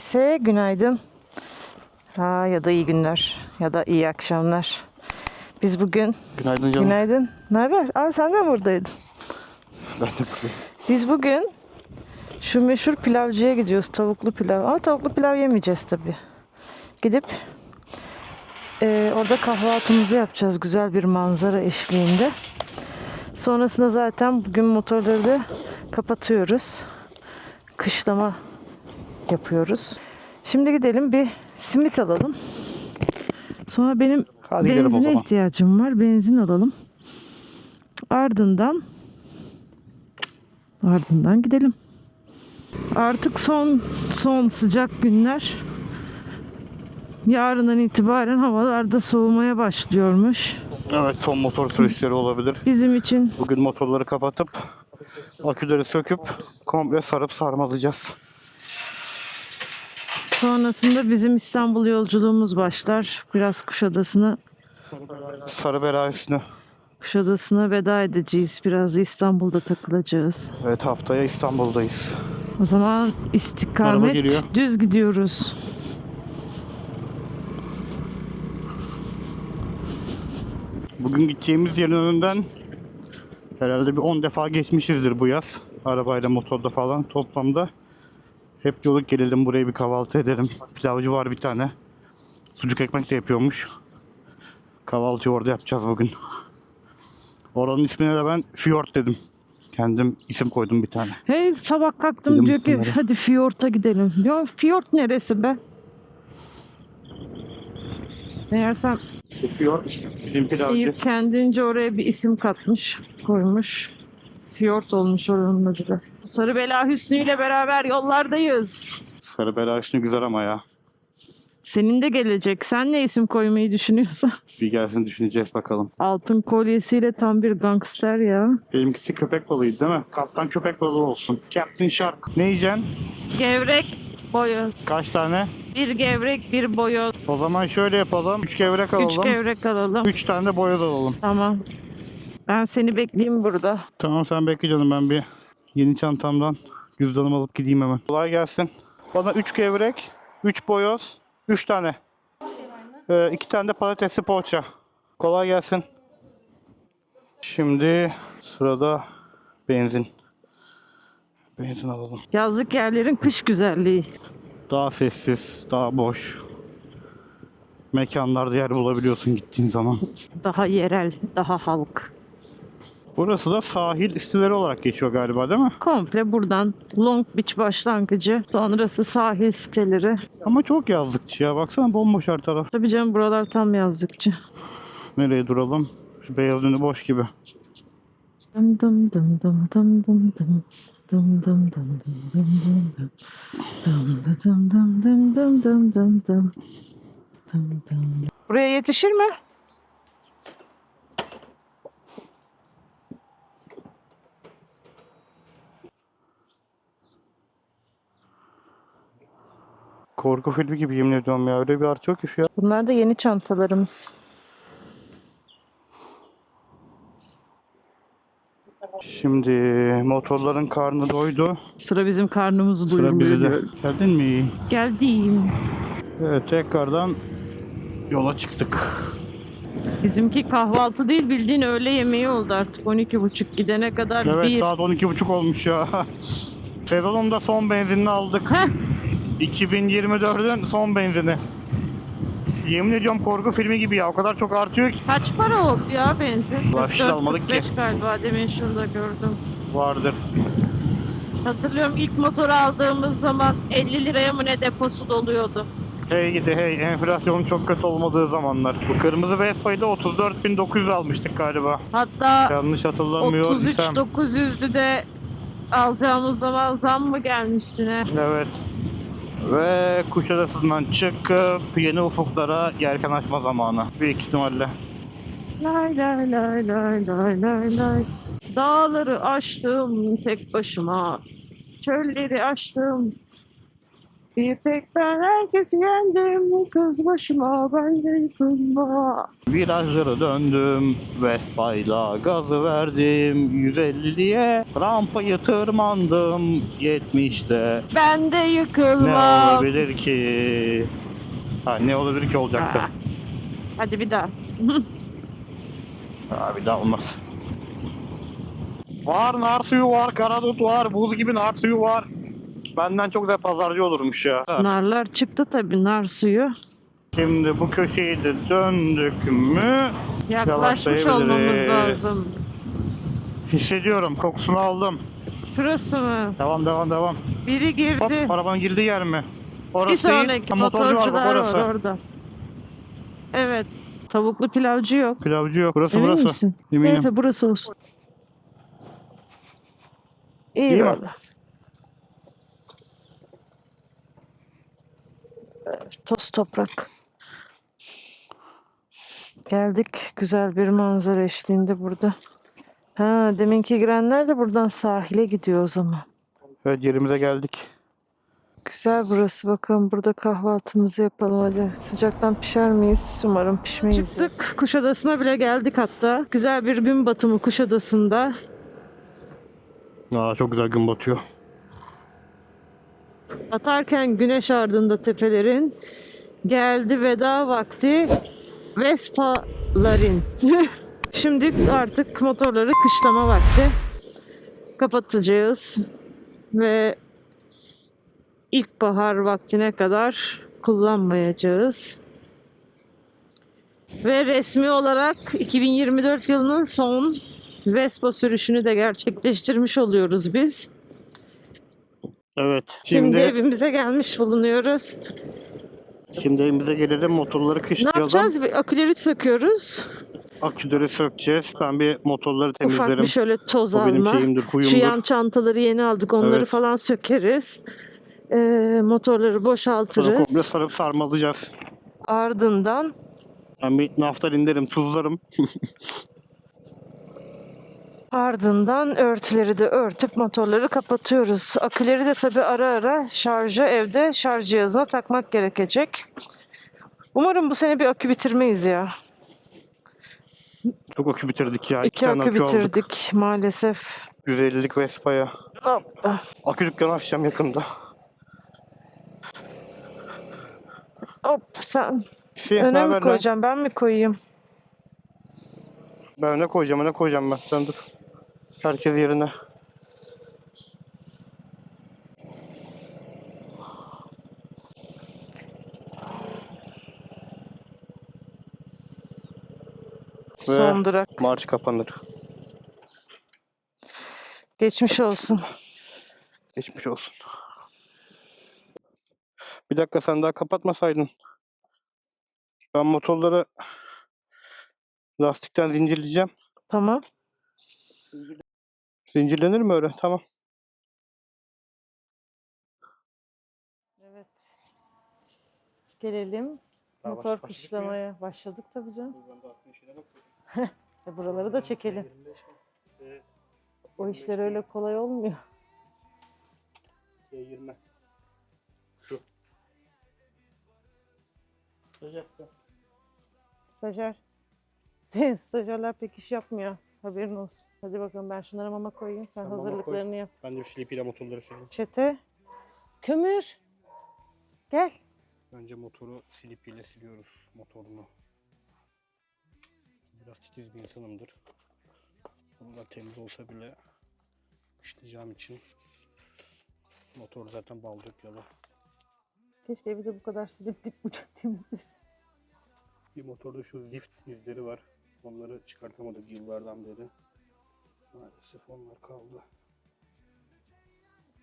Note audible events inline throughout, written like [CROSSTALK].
Herkese günaydın. Ha, ya da iyi günler ya da iyi akşamlar. Biz bugün Günaydın canım. günaydın. Ne haber? Aa sen de buradaydın? Ben de buradayım. Biz bugün şu meşhur pilavcıya gidiyoruz. Tavuklu pilav. Ama tavuklu pilav yemeyeceğiz tabii. Gidip eee, orada kahvaltımızı yapacağız. Güzel bir manzara eşliğinde. Sonrasında zaten bugün motorları da kapatıyoruz. Kışlama yapıyoruz. Şimdi gidelim bir simit alalım. Sonra benim Hadi benzine ihtiyacım var. Benzin alalım. Ardından ardından gidelim. Artık son son sıcak günler. Yarından itibaren havalarda soğumaya başlıyormuş. Evet son motor sürüşleri olabilir. Bizim için Bugün motorları kapatıp aküleri söküp komple sarıp sarmalayacağız. Sonrasında bizim İstanbul yolculuğumuz başlar. Biraz Kuşadası'na Sarı bela üstüne. Kuşadası'na veda edeceğiz. Biraz da İstanbul'da takılacağız. Evet haftaya İstanbul'dayız. O zaman Araba istikamet düz gidiyoruz. Bugün gideceğimiz yerin önünden herhalde bir 10 defa geçmişizdir bu yaz. Arabayla motorda falan toplamda. Hep yolu gelelim buraya bir kahvaltı edelim. Pilavcı var bir tane. Sucuk ekmek de yapıyormuş. Kahvaltıyı orada yapacağız bugün. Oranın ismine de ben Fjord dedim. Kendim isim koydum bir tane. Hey sabah kalktım Dedim diyor ki bunları. hadi Fiyort'a gidelim. Ya Fiyort neresi be? Meğersem Fjord bizim pilavcı. Eyüp kendince oraya bir isim katmış, koymuş. Fiyort olmuş oranın adı da. Sarıbela Hüsnü ile beraber yollardayız. Sarı bela üstüne güzel ama ya. Senin de gelecek. Sen ne isim koymayı düşünüyorsan. [LAUGHS] Bir gelsin düşüneceğiz bakalım. Altın kolyesiyle tam bir gangster ya. Benimkisi köpek balığıydı değil mi? Kaptan köpek balığı olsun. Captain Shark. Ne yiyeceksin? Gevrek, boyoz. Kaç tane? Bir gevrek, bir boyoz. O zaman şöyle yapalım. 3 gevrek alalım. Üç gevrek alalım. 3 tane de boyoz alalım. Tamam. Ben seni bekleyeyim burada. Tamam sen bekle canım ben bir yeni çantamdan cüzdanımı alıp gideyim hemen. Kolay gelsin. Bana 3 gevrek, 3 boyoz, 3 tane. 2 tane de patatesli poğaça. Kolay gelsin. Şimdi sırada benzin. Benzin alalım. Yazlık yerlerin kış güzelliği. Daha sessiz, daha boş. Mekanlarda yer bulabiliyorsun gittiğin zaman. Daha yerel, daha halk. Burası da sahil istileri olarak geçiyor galiba değil mi? Komple buradan Long Beach başlangıcı, sonrası sahil siteleri. Ama çok yazlıkçı ya. Baksana bomboş her taraf. Tabii canım buralar tam yazlıkçı. Nereye duralım? Şu beyaz önü boş gibi. Dım dım dım dım dım dım dım. Dım dım dım dım dım dım dım. Dım dı dım dım dım dım dım dım dım. Dım dım. Buraya yetişir mi? Korku filmi gibi yemin ediyorum ya. Öyle bir artı yok ki fiyat. Bunlar da yeni çantalarımız. Şimdi motorların karnı doydu. Sıra bizim karnımızı Sıra doyurmaya bizde. geldi. Geldin mi? Geldim. Evet tekrardan yola çıktık. Bizimki kahvaltı değil bildiğin öğle yemeği oldu artık 12.30 gidene kadar Evet bir. saat 12.30 olmuş ya. [LAUGHS] Sezonun da son benzinini aldık. Heh, 2024'ün son benzini. Yemin ediyorum korku filmi gibi ya. O kadar çok artıyor ki. kaç para oldu ya benzin? Ulan 44, almadık ki. 45 galiba demin şurada gördüm. Vardır. Hatırlıyorum ilk motoru aldığımız zaman 50 liraya mı ne deposu doluyordu. Hey gidi hey enflasyonun çok kötü olmadığı zamanlar. Bu kırmızı Vespa'yı da 34.900 almıştık galiba. Hatta Yanlış hatırlamıyor 33 isem. 900'lü de alacağımız zaman zam mı gelmişti ne? Evet. Ve Kuşadası'ndan çıkıp yeni ufuklara yelken açma zamanı. Büyük ihtimalle. Lay lay lay lay lay lay lay. Dağları aştım tek başıma. Çölleri aştım. Bir tek ben herkesi yendim. Bu kız başıma ben de yıkılma. Virajları döndüm, Vespa'yla gazı verdim 150'ye rampayı tırmandım 70'te Ben de Ne yıkılmam. olabilir ki? Ha ne olabilir ki olacaktı? Ha. Hadi bir daha. Ha, bir daha olmaz. Var nar suyu var, karadut var, buz gibi nar suyu var. Benden çok da pazarcı olurmuş ya. Narlar çıktı tabii nar suyu. Şimdi bu köşeyi de döndük mü? Yaklaşmış Yavaşlayabiliriz. olmamız lazım. Hissediyorum, kokusunu aldım. Şurası mı? Devam devam devam. Biri girdi. Hop arabanın girdiği yer mi? Orası Bir değil. sonraki Ha, motorcu var bak motorcular orası. var orada. Evet. Tavuklu pilavcı yok. Pilavcı yok. Burası Emin burası. misin? Eminim. Neyse burası olsun. İyi, İyi mi? valla. Toz toprak. Geldik. Güzel bir manzara eşliğinde burada. Ha, deminki girenler de buradan sahile gidiyor o zaman. Evet yerimize geldik. Güzel burası. Bakalım burada kahvaltımızı yapalım hadi. Sıcaktan pişer miyiz? Umarım pişmeyiz. Çıktık. Kuşadası'na bile geldik hatta. Güzel bir gün batımı Kuşadası'nda. Aa çok güzel gün batıyor. Atarken güneş ardında tepelerin geldi veda vakti Vespaların. [LAUGHS] Şimdi artık motorları kışlama vakti. Kapatacağız ve ilkbahar vaktine kadar kullanmayacağız. Ve resmi olarak 2024 yılının son Vespa sürüşünü de gerçekleştirmiş oluyoruz biz. Evet. Şimdi, Şimdi evimize gelmiş bulunuyoruz. şimdi evimize gelelim motorları Ne kışlayalım. yapacağız? Bir aküleri söküyoruz. Aküleri sökeceğiz. Ben bir motorları Ufak temizlerim. bir şöyle toz O benim alma. şeyimdir, Şu huyumdur. yan çantaları yeni aldık. Onları Evet. falan sökeriz. Ee, motorları Sonra boşaltırız. komple sarıp sarmalayacağız. Ardından Ben bir naftalin derim, tuzlarım. [LAUGHS] ardından örtüleri de örtüp motorları kapatıyoruz. Aküleri de tabii ara ara şarja evde şarj cihazına takmak gerekecek. Umarım bu sene bir akü bitirmeyiz ya. Çok akü bitirdik ya. İki, İki tane akü akü aldık. bitirdik maalesef. 150'lik Vespa'ya. Akü dükkanı açacağım yakında. Hop sen Şey, öne mi koyacağım ben mi koyayım? Ben öne koyacağım, öne koyacağım ben. Sen dur. Herkes yerine. Son durak. Marş kapanır. Geçmiş olsun. Geçmiş olsun. Bir dakika sen daha kapatmasaydın. Ben motorları lastikten zincirleyeceğim. Tamam. Zincirlenir mi öyle? Tamam. Evet. Gelelim. Daha Motor baş- başladık kışlamaya başladık tabii canım. [LAUGHS] E buraları da çekelim. O işler öyle kolay olmuyor. Y20. Şu. Sıcakta. Stajyer. Senin [LAUGHS] stajyerler pek iş yapmıyor. Haberin olsun. Hadi bakalım ben şunlara mama koyayım. Sen mama hazırlıklarını yap. Ben de bir şilipiyle motorları sileyim. Çete. Kömür. Gel. Önce motoru silipiyle siliyoruz motorunu. Biraz titiz bir insanımdır. Bunlar temiz olsa bile kışlayacağım için motor zaten bal döküyorlar. Keşke evi de bu kadar silip dip bucak temizlesin. Bir motorda şu zift izleri var. Onları çıkartamadık yıllardan beri. Maalesef onlar kaldı.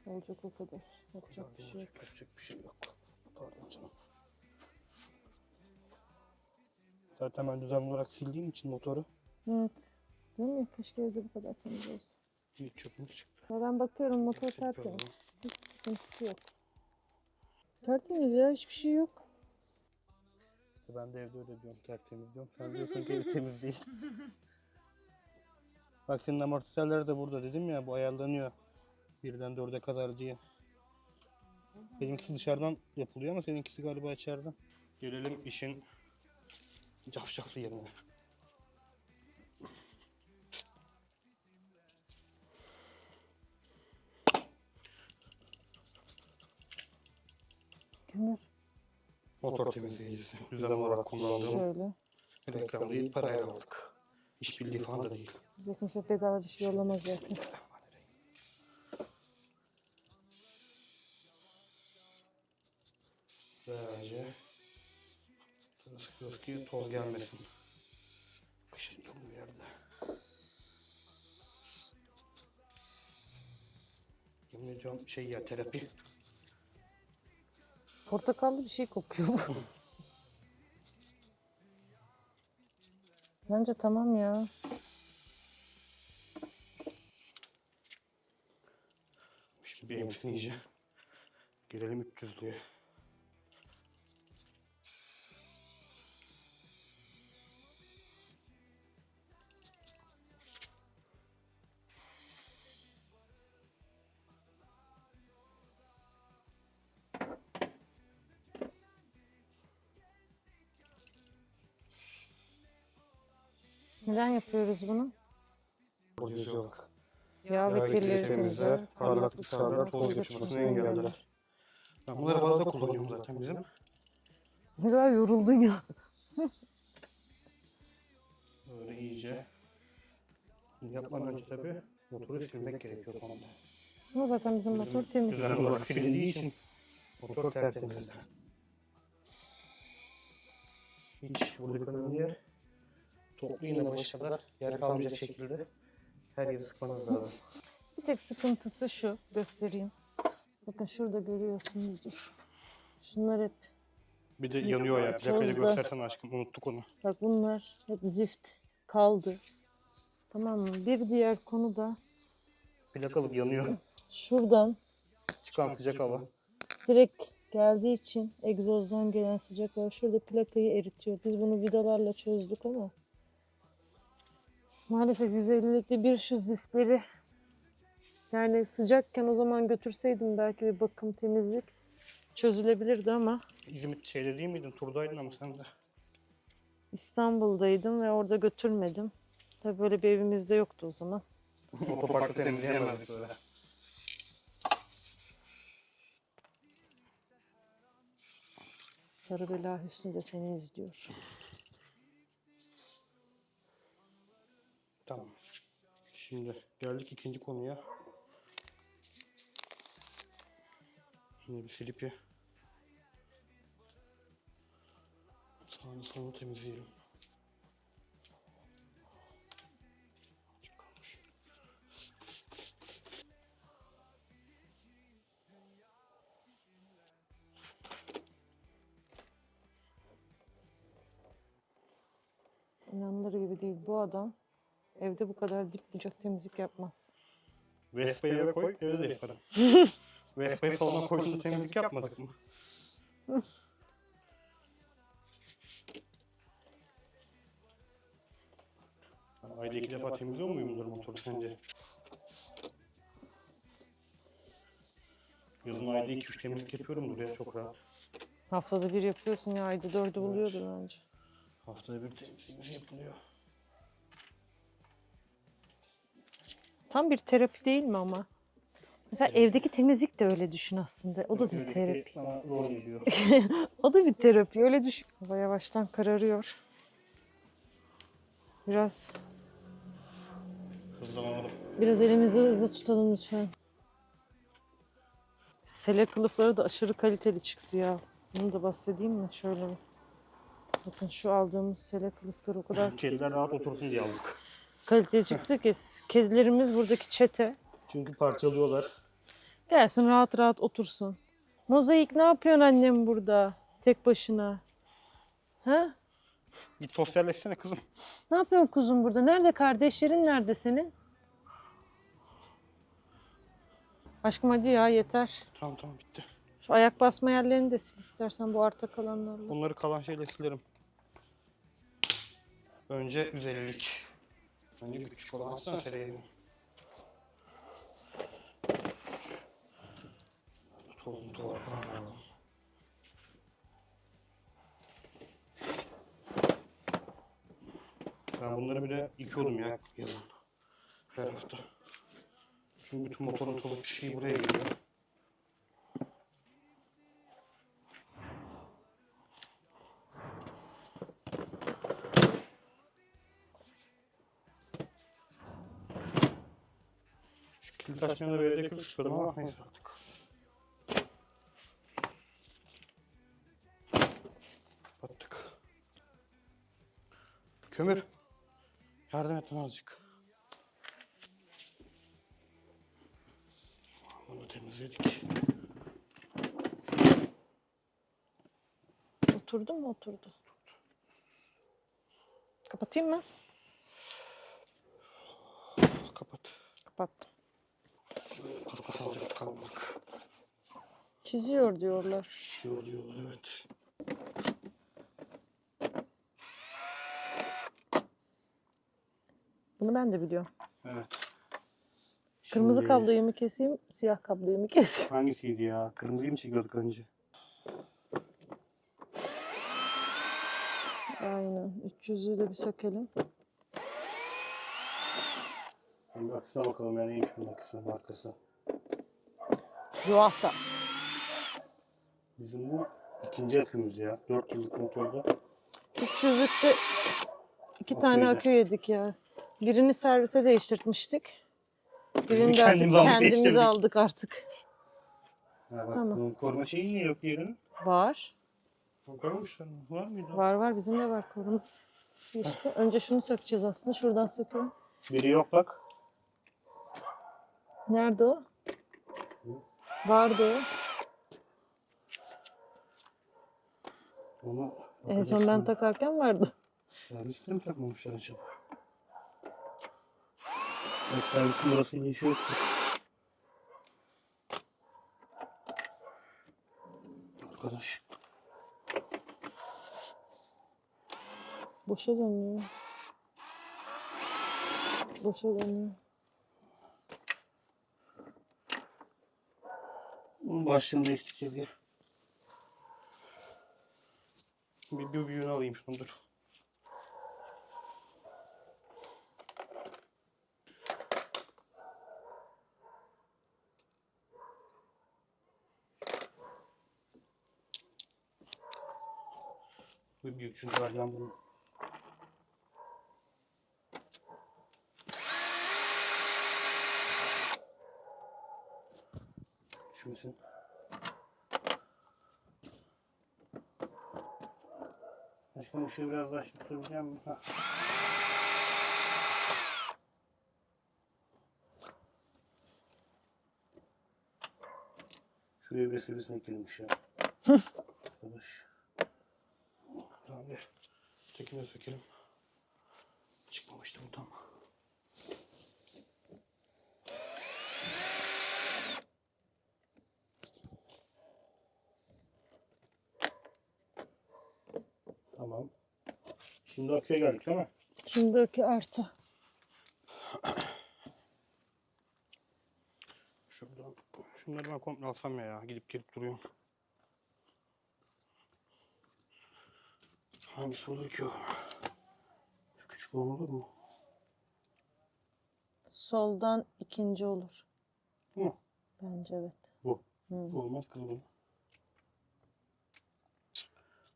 Olacak o kadar. Yapacak bir şey yok. Yapacak bir şey yok. Pardon canım. Zaten ben düzenli olarak sildiğim için motoru Evet. Değil mi? Keşke evde bu kadar temiz olsa. hiç çöpmüş çıktı. Ya ben bakıyorum motor tertemiz. Hiç sıkıntısı yok. Tertemiz ya hiçbir şey yok. İşte ben de evde öyle diyorum tertemiz diyorum. Sen diyorsun ki ev temiz değil. [LAUGHS] Bak senin amortisörler de burada dedim ya bu ayarlanıyor. Birden dörde kadar diye. Benimkisi dışarıdan yapılıyor ama seninkisi galiba içeriden. Gelelim işin cafcaflı yerine. Kömür. Motor temizleyicisi. Düzen olarak kullandığım Şöyle. reklam değil parayla aldık. İşbirliği falan da değil. Bize kimse bedava bir şey yollamaz zaten. Böylece sıkıyoruz ki toz gelmesin. Kışın dolu yerde. Yemin ediyorum şey ya terapi. Portakallı bir şey kokuyor bu. Bence tamam ya. Şimdi bir emsin iyice. Gelelim 300'lüye. Neden yapıyoruz bunu? Bozuyor bak. Yağ ve kirleri temizler, parlaklık sağlar, toz yapışmasını engeller. Ben bunları fazla kullanıyorum zaten bizim. Ne kadar yoruldun ya. [LAUGHS] Böyle iyice. Yapmadan önce tabii motoru silmek gerekiyor sonunda. Ama zaten bizim motor temiz. Düzenli olarak silindiği için motor tertemizler. Hiç buradaki önemli yer toplu iğne başa kadar yer kalmayacak şekilde her yeri sıkmanız lazım. [LAUGHS] Bir tek sıkıntısı şu. Göstereyim. Bakın şurada görüyorsunuzdur. Şunlar hep Bir de yanıyor ya. Tozda. göstersen aşkım unuttuk onu. Bak bunlar hep zift kaldı. Tamam mı? Bir diğer konu da Plakalık yanıyor. şuradan Çıkan sıcak hava. direkt geldiği için egzozdan gelen sıcak hava şurada plakayı eritiyor. Biz bunu vidalarla çözdük ama maalesef 150'likli bir şu ziftleri yani sıcakken o zaman götürseydim belki bir bakım temizlik çözülebilirdi ama İzmit şeyde değil miydin? Turdaydın ama sen de. İstanbul'daydım ve orada götürmedim. Tabii böyle bir evimizde yoktu o zaman. [LAUGHS] Otoparkta temizleyemezdik böyle. Sarı Bela Hüsnü de seni izliyor. Tamam. Şimdi geldik ikinci konuya. Yine bir silipi. Sağını solunu temizleyelim. İnanılır gibi değil. Bu adam evde bu kadar dip bucak temizlik yapmaz. Vespa'yı eve koy, evde de yaparım. Vespa'yı salona koyduğunda temizlik yapmadık mı? Ayda iki defa temizliyor muyumdur motoru sence? Yazın ayda iki üç temizlik yapıyorumdur ya çok rahat. Haftada bir yapıyorsun ya ayda dördü buluyordur bence. Haftada bir temizliğimiz yapılıyor. Tam bir terapi değil mi ama? Mesela evdeki temizlik de öyle düşün aslında. O da bir terapi. Bana zor geliyor. [LAUGHS] O da bir terapi. Öyle düşün. Hava yavaştan kararıyor. Biraz Hızlanalım. biraz elimizi hızlı tutalım lütfen. Sele kılıfları da aşırı kaliteli çıktı ya. Bunu da bahsedeyim mi? Şöyle. Bakın şu aldığımız sele kılıfları o kadar Kediler rahat otursun diye aldık. Kaliteli çıktı ki kedilerimiz buradaki çete Çünkü parçalıyorlar. gelsin rahat rahat otursun. Mozaik ne yapıyorsun annem burada tek başına? Ha? Git sosyalleşsene kızım. Ne yapıyorsun kuzum burada? Nerede kardeşlerin nerede senin? Aşkım hadi ya yeter. Tamam tamam bitti. Şu ayak basma yerlerini de sil istersen bu arta kalanlarla. Bunları kalan şeyle silerim. Önce güzellik. Önce bir küçük olan atsana Seray'ı. Tohum torba. Ben bunları bile yıkıyordum ya yazın. Her hafta. Çünkü bütün motorun tozlu şeyi buraya geliyor. Şu kilit açmayanı böyle de sıkıyordum ama neyse artık. Battık. Kömür. Yardım et lan azıcık. Bunu temizledik. Oturdu mu? Oturdu. Kapatayım mı? Kapat. Kapattım. Şuraya paspas alacaktık almadık. Çiziyor diyorlar. Şey oluyorlar evet. Bunu ben de biliyorum. Evet. Kırmızı Şimdi- kabloyu mu keseyim, siyah kabloyu mu keseyim? Hangisiydi ya? Kırmızıyı mı çekiyorduk önce? Aynen. 300'ü de bir sökelim. Bir akısına bakalım yani neymiş bunun akısı, markası. Yuasa. Bizim bu ikinci akümüz ya. 4 yıllık motorda. 300'lükte iki tane Okeydi. akü yedik ya. Birini servise değiştirtmiştik. Birini de artık kendimiz aldık, kendimiz aldık artık. Ha bak Tamam. bunun koruma şeyi niye yok diğerinin? Var. Koymamışlar mı? Var mıydı? Var var bizim de var korun. Şu işte. Önce şunu sökeceğiz aslında. Şuradan söküyorum. Biri yok bak. Nerede o? Vardı o. Onu En son ben takarken vardı. Serviste mi takmamışlar acaba? Bak servisin burası değişiyor. ki. Arkadaş. Boşa dönüyor. Boşa dönüyor. Bunun başlığını değiştireceğiz ya. Bir, bir büyüğünü alayım şunu dur. Bir büyük çünkü vereceğim bunu. Şu musun? Aşkım ışığı biraz daha açıp durabileceğim mi? Ha. Şuraya bir girmiş ya. Arkadaş. Tamam ver. Tekini de sökelim. Çıkmamıştı bu tam. Tamam. Şimdi aküye geldik değil mi? Şimdi ökü artı. Şuradan, şunları ben komple alsam ya, ya. Gidip gelip duruyorum. Hangisi olur ki o? Şu küçük olan olur mu? Soldan ikinci olur. Hı. Bence evet. Bu. Hı. Bu olmaz kızım.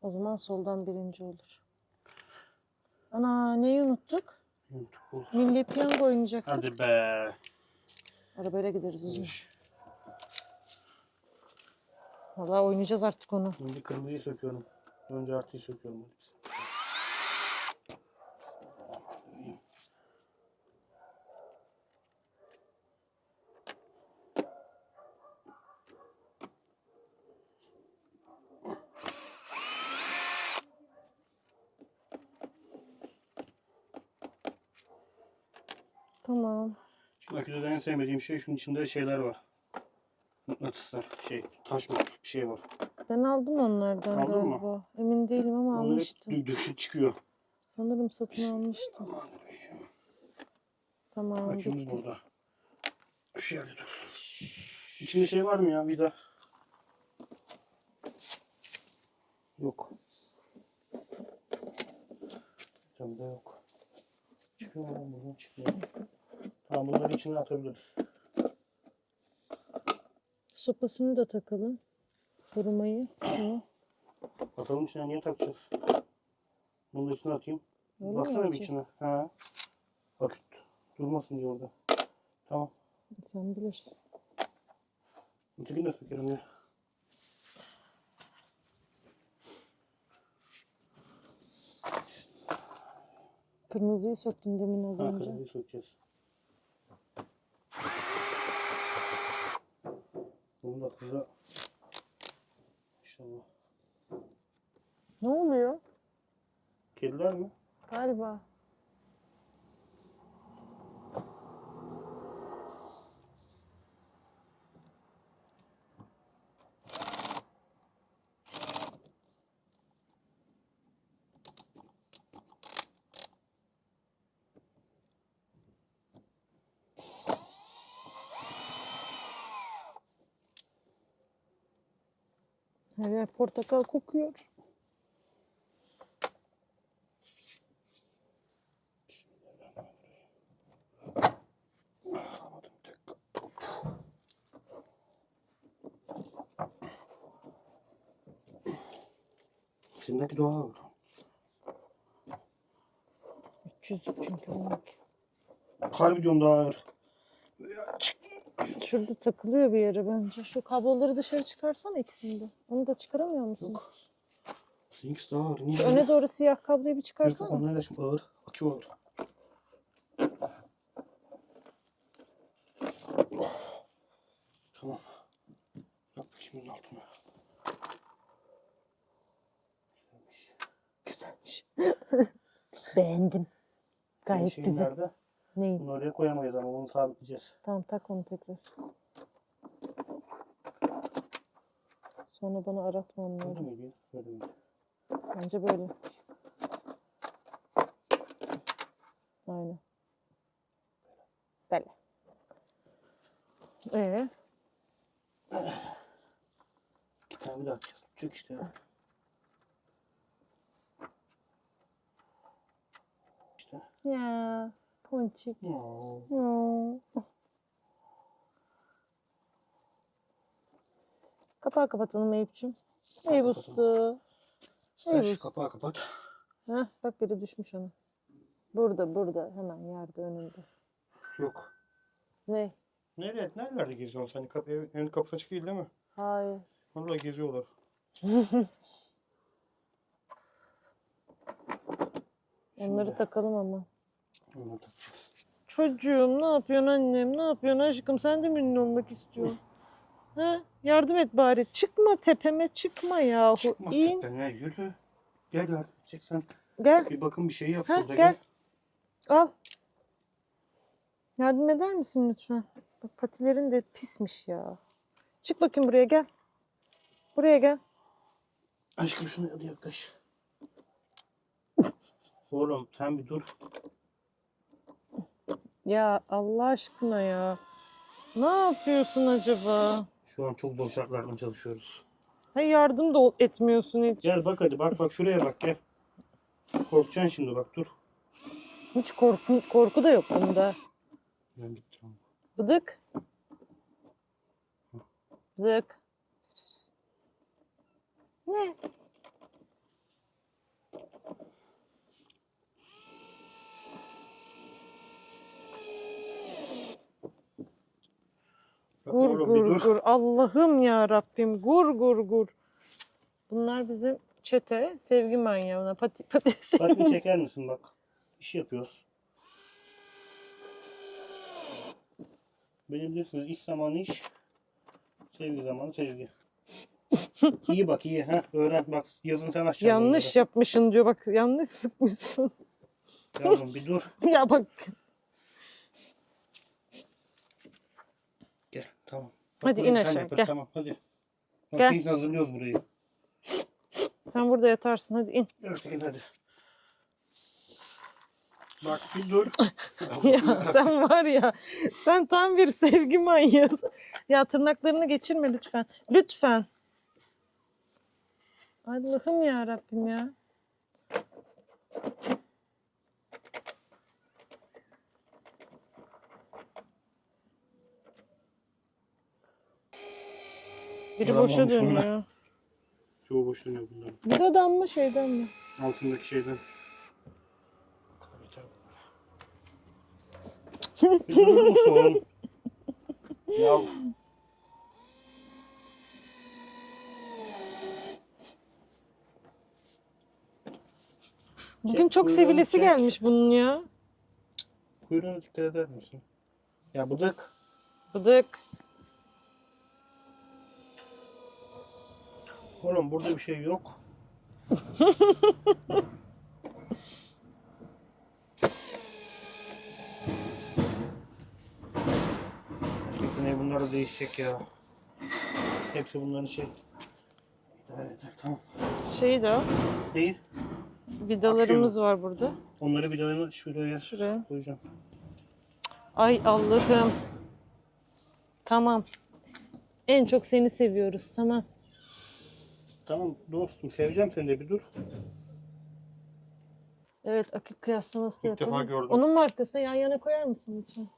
O zaman soldan birinci olur. Ana neyi unuttuk? Olur. Milli piyango oynayacaktık. Hadi be. Arabayla gideriz uzun. Valla oynayacağız artık onu. Şimdi kırmızıyı söküyorum. Önce artıyı söküyorum. Tamam. Şu aküde de en sevmediğim şey şunun içinde şeyler var. Mıknatıslar. Şey, taş mı? Bir şey var. Ben aldım onlardan Aldın mı? galiba. Emin değilim ama Onları almıştım. dü- düşük çıkıyor. Sanırım satın almıştım. Tamam bitti. burada. Şu yerde dur. İçinde şey var mı ya vida? Yok. Camda yok. Çıkıyor mu buradan çıkıyor. Tamam bunları içine atabiliriz. Sopasını da takalım. Korumayı. Şunu. Atalım içine niye takacağız? Bunu da içine atayım. Öyle Baksana bir içine. Ha. Bak durmasın diye orada. Tamam. Sen bilirsin. Ötekini de sökerim ya. Kırmızıyı söktün demin az Ha önce. kırmızıyı sökeceğiz. Bunu da kıza İnşallah. Ne oluyor? Kediler mi? Galiba. Yer portakal kokuyor. Alamadım bir dakika. Hop. Şimdiki doğa oldu. 300 çünkü onunki. Harbi diyorum daha ağır. Şurada takılıyor bir yere bence. Şu kabloları dışarı çıkarsana ikisini de. Onu da çıkaramıyor musun? Yok. Seninkisi daha ağır. Niye? Şu öne doğru siyah kabloyu bir Yok, çıkarsana. onlar da şimdi ağır. Akıyor ağır. Tamam. Bakayım bunun altına. Güzelmiş. [LAUGHS] Beğendim. Gayet güzel. nerede? Neyi? Bunu oraya koyamayız ama bunu sabitleyeceğiz. Tamam tak onu tekrar. Sonra bana aratma Böyle onları. miydi? Böyle miydi? Bence böyle. Aynen. Böyle. Ee, Bir tane daha açacağız. Çık işte. İşte. ya ponçik. Oo. Ya. Kapağı kapatalım Eyüp'cüğüm. Eyüp. Sen Evet. şu kapağı kapat. Heh, bak biri düşmüş ona. Burada burada hemen yerde önünde. Yok. Ne? Nereye, nerelerde geziyorsun sen? Kapı, ev, evin kapısı açık değil değil mi? Hayır. Orada geziyorlar. [LAUGHS] Onları Şimdi. takalım ama. Çocuğum ne yapıyorsun annem? Ne yapıyorsun aşkım? Sen de mi ünlü olmak istiyorsun? [LAUGHS] He? Yardım et bari. Çıkma tepeme çıkma yahu. Çıkma İn. tepene yürü. Gel yardım edeceksen. Gel. Bir bakın bir şey yap Ha, şurada gel. gel. Al. Yardım eder misin lütfen? Bak patilerin de pismiş ya. Çık bakayım buraya gel. Buraya gel. Aşkım şunu hadi yaklaş. Oğlum sen bir dur. Ya Allah aşkına ya. Ne yapıyorsun acaba? Şu an çok zor şartlarda çalışıyoruz. Hay yardım da ol- etmiyorsun hiç. Gel bak hadi bak bak şuraya bak gel. Korkacaksın şimdi bak dur. Hiç korku, korku da yok bunda. Ben gittim. Bıdık. Bıdık. Pis pis pis. Ne? Gur oğlum bir gur dur. gur. Allah'ım ya Rabbim. Gur gur gur. Bunlar bizim çete sevgi manyağına. Pati, pati [LAUGHS] Fatih çeker misin bak. İş yapıyoruz. Bilebilirsiniz iş zamanı iş. Sevgi zamanı sevgi. iyi bak iyi ha öğren bak yazın sen açacaksın Yanlış yapmışsın diyor. Bak yanlış sıkmışsın. Yavrum bir dur. [LAUGHS] ya bak. Gel tamam. Hadi in aşağı, yap, gel. Tamam hadi. Bak Gel. için hazırlıyoruz burayı. Sen burada yatarsın. Hadi in. Örtekin hadi. Bak bir dur. [LAUGHS] ya sen var ya. Sen tam bir sevgi manyağısın. Ya tırnaklarını geçirme lütfen. Lütfen. Allah'ım ya Rabbim ya. Biri boşa Yalanmamış bunlar. dönüyor. Çoğu boş dönüyor bunların. Buradan mı şeyden mi? Altındaki şeyden. Bir durur musun? ya Bugün çok kuyruğunu sevilesi çek. gelmiş bunun ya. kuyruğuna dikkat eder misin? Ya bıdık. Bıdık. Oğlum burada bir şey yok. Yeteneği bunlar da değişecek ya. Hepsi bunların şey. İdare eder tamam. Şeyi de al. Neyi? Vidalarımız var burada. Onları vidalarını şuraya, Şuraya. koyacağım. Ay Allah'ım. Tamam. En çok seni seviyoruz. Tamam. Tamam dostum seveceğim seni de bir dur. Evet akü kıyaslaması da İlk defa yapalım. gördüm. Onun markasına yan yana koyar mısın lütfen?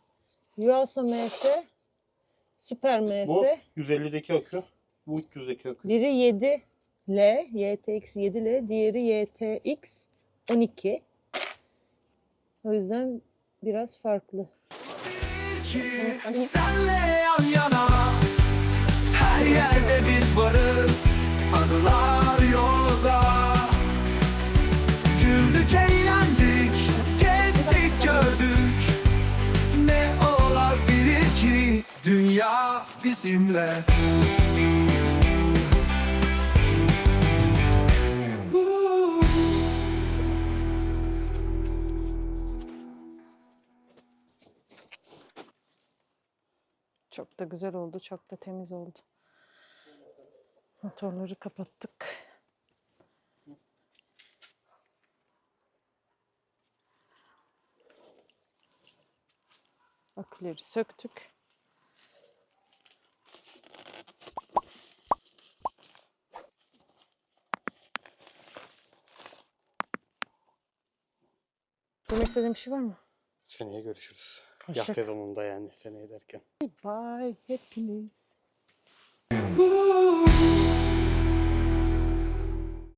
Yuasa MF, Süper MF. Bu 150'deki akü. Bu 300'deki akü. Biri 7L, YTX 7L, diğeri YTX 12. O yüzden biraz farklı. Senle yan yana Her yerde biz varız Anılar yolda Güldük eğlendik Gezdik gördük Ne olabilir ki Dünya bizimle. Çok da güzel oldu, çok da temiz oldu. Motorları kapattık. Aküleri söktük. Söylemek istediğin bir şey var mı? Seneye görüşürüz. Hoşça Yaz sezonunda yani seneye derken. Bye hepiniz. Ooh. [LAUGHS]